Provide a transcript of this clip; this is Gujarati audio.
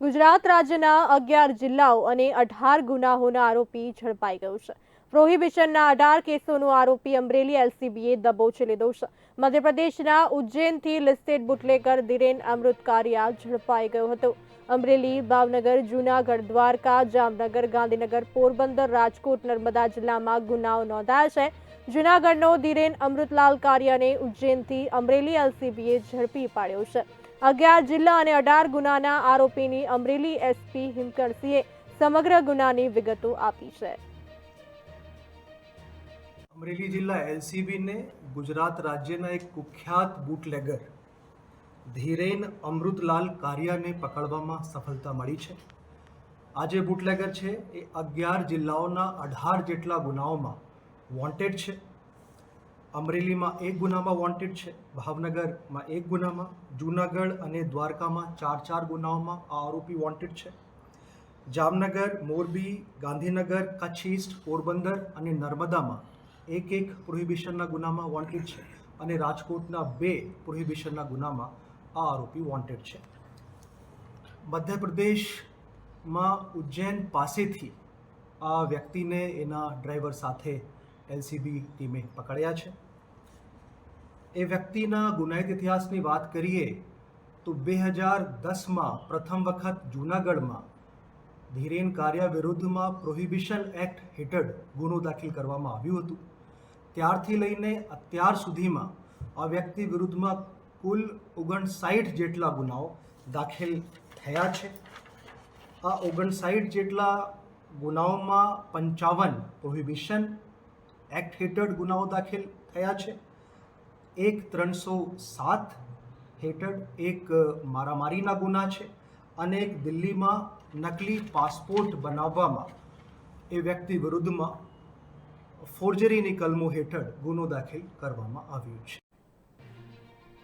ગુજરાત રાજ્યના અગિયાર જિલ્લાઓ અને અઢાર ગુનાઓના આરોપી ઝડપાઈ ગયો છે. પ્રોહિબિશનના અઢાર કેસોનો આરોપી અમરેલી એલસીબીએ દબોચી લીધો છે. મધ્યપ્રદેશના ઉજ્જૈનથી લિસ્ટેડ બુટલેગર ધીરેન અમૃતકારિયા ઝડપાઈ ગયો હતો. અમરેલી, ભાવનગર, જૂનાગઢ, દ્વારકા, જામનગર, ગાંધીનગર, પોરબંદર, રાજકોટ, નર્મદા જિલ્લામાં ગુનાઓ નોંધાયા છે. જૂનાગઢનો ધીરેન અમૃતલાલ કારિયાને ઉજ્જૈનથી અમરેલી એલસીબીએ ઝડપી પાડ્યો છે. અગિયાર જિલ્લા અને અઢાર ગુનાના આરોપીની અમરેલી એસપી હિમકરસિંહે સમગ્ર ગુનાની વિગતો આપી છે. અમરેલી જિલ્લા એલસીબીને ગુજરાત રાજ્યના એક કુખ્યાત બુટલેગર ધીરેન અમૃતલાલ કારિયાને પકડવામાં સફળતા મળી છે. આ જે બુટલેગર છે એ અગિયાર જિલ્લાઓના અઢાર જેટલા ગુનાઓમાં વોન્ટેડ છે. અમરેલીમાં એક ગુનામાં વોન્ટેડ છે, ભાવનગરમાં એક ગુનામાં, જૂનાગઢ અને દ્વારકામાં ચાર ચાર ગુનાઓમાં આ આરોપી વોન્ટેડ છે. જામનગર, મોરબી, ગાંધીનગર, કચ્છ ઈસ્ટ પોરબંદર અને નર્મદામાં એક એક પ્રોહિબિશનના ગુનામાં વોન્ટેડ છે અને રાજકોટના બે પ્રોહિબિશનના ગુનામાં આ આરોપી વોન્ટેડ છે. મધ્યપ્રદેશમાં ઉજ્જૈન પાસેથી આ વ્યક્તિને એના ડ્રાઈવર સાથે એલસીબી ટીમે પકડ્યા છે. એ વ્યક્તિના ગુનાહિત ઇતિહાસની વાત કરીએ, તો બે હજાર દસમાં પ્રથમ વખત જૂનાગઢમાં ધીરેન કારિયા વિરુદ્ધમાં પ્રોહિબિશન એક્ટ હેઠળ ગુનો દાખલ કરવામાં આવ્યું હતું. ત્યારથી લઈને અત્યાર સુધીમાં આ વ્યક્તિ વિરુદ્ધમાં કુલ ઓગણસાઠ જેટલા ગુનાઓ દાખલ થયા છે. આ ઓગણસાઠ જેટલા ગુનાઓમાં પંચાવન પ્રોહિબિશન એક્ટ હેઠળ ગુનાઓ દાખલ થયા છે. એક ત્રણસો સાત હેઠળ એક મારામારીના ગુના છે અને એક દિલ્હીમાં નકલી પાસપોર્ટ બનાવવામાં એ વ્યક્તિ વિરુદ્ધમાં ફોર્જરીની કલમો હેઠળ ગુનો દાખલ કરવામાં આવ્યો છે.